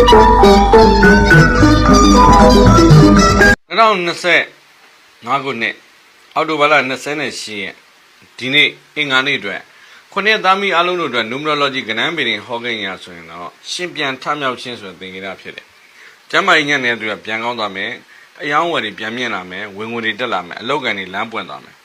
2025ခုနှစ်အောက်တိုဘာလ28ရက်ဒီနေ့အင်္ဂါနေ့အတွက်ခုနှစ်သားမီအားလုံးတို့အတွက် numerology ကဏ္ဍပင်ဟောကိန်းရဆိုရင်တော့ရှင်ပြန်ထမြောက်ခြင်းဆိုတဲ့သင်္ကေတဖြစ်တယ်။ကျမ်းမာရေးညံ့တဲ့သူကပြန်ကောင်းသွားမယ်။အယောင်းဝယ်တွေပြန်မြင့်လာမယ်။ဝင်ငွေတွေတက်လာမယ်။အလောက်ကန်တွေလမ်းပွင့်သွားမယ်။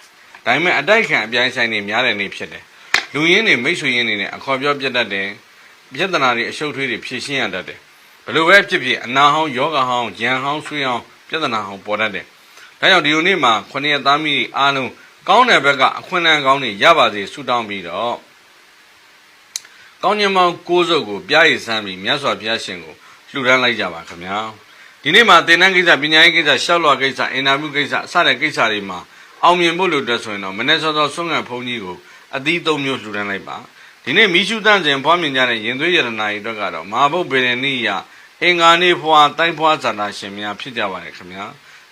ဒါပေမဲ့အတိုက်ခံအပြိုင်ဆိုင်တွေများတဲ့နေ့ဖြစ်တယ်။လူရင်းတွေမိတ်ဆွေရင်းတွေနဲ့အခေါ်ပြောပြတ်တတ်တယ်။ပြဿနာတွေအရှုပ်ထွေးတွေဖြေရှင်းရတတ်တယ်။ ဘလို့ပဲဖြစ်ဖြစ်အနာဟောင်းယောဂဟောင်းဂျန်ဟောင်းဆွေးဟောင်းပြဿနာဟောင်းပေါ်တတ်တယ်။ဒါကြောင့်ဒီလိုနေ့မှာခုနှစ်သားမီးအားလုံးကောင်းတဲ့ဘက်ကအခွင့်အလမ်းကောင်းတွေရပါစေဆုတောင်းပြီးတော့ကောင်းကျင်မောင်ကိုးစုပ်ကိုပြားရည်ဆန်းပြီးမြတ်စွာဘုရားရှင်ကိုလှူဒန်းလိုက်ကြပါခင်ဗျာဒီနေ့မှာသင်တန်းကိစ္စပညာရေးကိစ္စရှောက်လွှာကိစ္စအင်တာဗျူးကိစ္စအစတဲ့ကိစ္စတွေမှာအောင်မြင်ဖို့လို့အတွက်ဆိုရင်တော့မနေ့စောစောဆွမ်းငံဖုန်းကြီးကိုအသီးသုံးမျိုးလှူဒန်းလိုက်ပါဒီနေ့မိရှုတန့်စဉ်ဖွားမြင်ကြတဲ့ရင်သွေးရတနာတွေအတွက်ကတော့မဟာဘုတ်ဗေဒနိယ အင်္ဂါနေဖွာတိုက်ဖွာဇာတာရှင်များဖြစ်ကြပါတယ်ခင်ဗျာ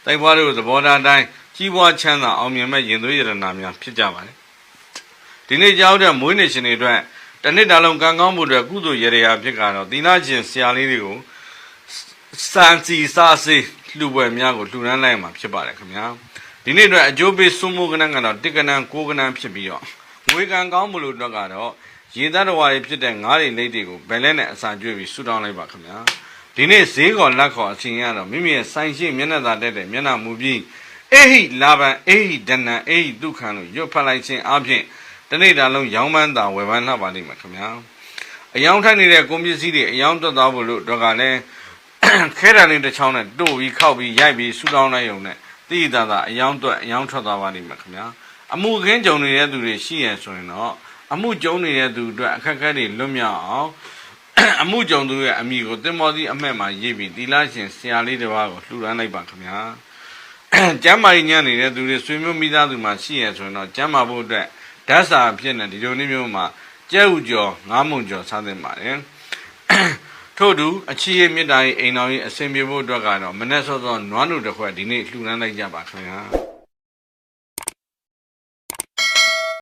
တိုက်ဖွာတို့သဘောထားတိုင်းကြီးပွားချမ်းသာအောင်မြင်မဲ့ရင်သွေးရတနာများဖြစ်ကြပါတယ်ဒီနေ့ကြောက်တဲ့မွေးနေ့ရှင်တွေအတွက်တနစ်တာလုံးကံကောင်းမှုအတွက်ကုသိုလ်ရေရာဖြစ်ကတော့သီလရှင်ဆရာလေးတွေကိုစံစီစားစေးလှူပွဲများကိုလှူဒန်းလိုက်မှာဖြစ်ပါတယ်ခင်ဗျာဒီနေ့အတွက်အကျိုးပေးစွမိုးကနန်းကတော့တစ်ကနန်းကိုးကနန်းဖြစ်ပြီးတော့ငွေကံကောင်းမှုလို့အတွက်ကတော့ ရေသားတော်ဝါတွေဖြစ်တဲ့ငါးတွေလိတ်တွေကိုဘယ်လဲနဲ့အစာကျွေးပြီးဆူတောင်းလိုက်ပါခင်ဗျာဒီနေ့ဈေးကောလက်ခေါ်အချိန်ရတော့မိမိရဲ့ဆိုင်ရှိမျက်နှာသာတက်တဲ့မျက်နှာမူပြီးအေဟိလာဘံအေဟိဒနံအေဟိဒုက္ခံလို့ရွတ်ဖတ်လိုက်ခြင်းအပြင်တနေ့တာလုံးရောင်းပန်းတာဝယ်ပန်းလှပါလိမ့်မယ်ခင်ဗျာအယောင်ထိုက်နေတဲ့ကုန်ပစ္စည်းတွေအယောင်တက်သွားဖို့လို့တော့ကလည်းခဲတံလေးတစ်ချောင်းနဲ့တို့ပြီးခောက်ပြီးရိုက်ပြီးဆူတောင်းလိုက်ရုံနဲ့တိတိတသာအယောင်တွက်အယောင်ထွက်သွားပါလိမ့်မယ်ခင်ဗျာအမှုခင်းကြုံနေတဲ့သူတွေရှိရဆိုရင်တော့ အမှုကြုံနေတဲ့သူအတွက်အခက်အခဲတွေလွတ်မြောက်အောင်အမှုကြုံသူရဲ့အမိကိုတင်မောသီးအမှတ်မှာရေးပြီးတီလာရှင်ဆရာလေးတစ်ပါးကိုလှူဒန်းလိုက်ပါခင်ဗျာကျမ်းမာရေးညံ့နေတဲ့သူတွေဆွေမျိုးမိသားစုမှာရှိရဆိုရင်တော့ကျမ်းမာဖို့အတွက်ဓာတ်စာဖြစ်နေဒီလိုနေ့မျိုးမှာကျဲဥကျော်ငားမုံကျော်စားသင့်ပါတယ်ထို့တူအချီရဲ့မြစ်တာရဲ့အိမ်တော်ရဲ့အစင်ပြေဖို့အတွက်ကတော့မနေ့စောစောနွားနုတစ်ခွက်ဒီနေ့လှူဒန်းလိုက်ကြပါခင်ဗျာ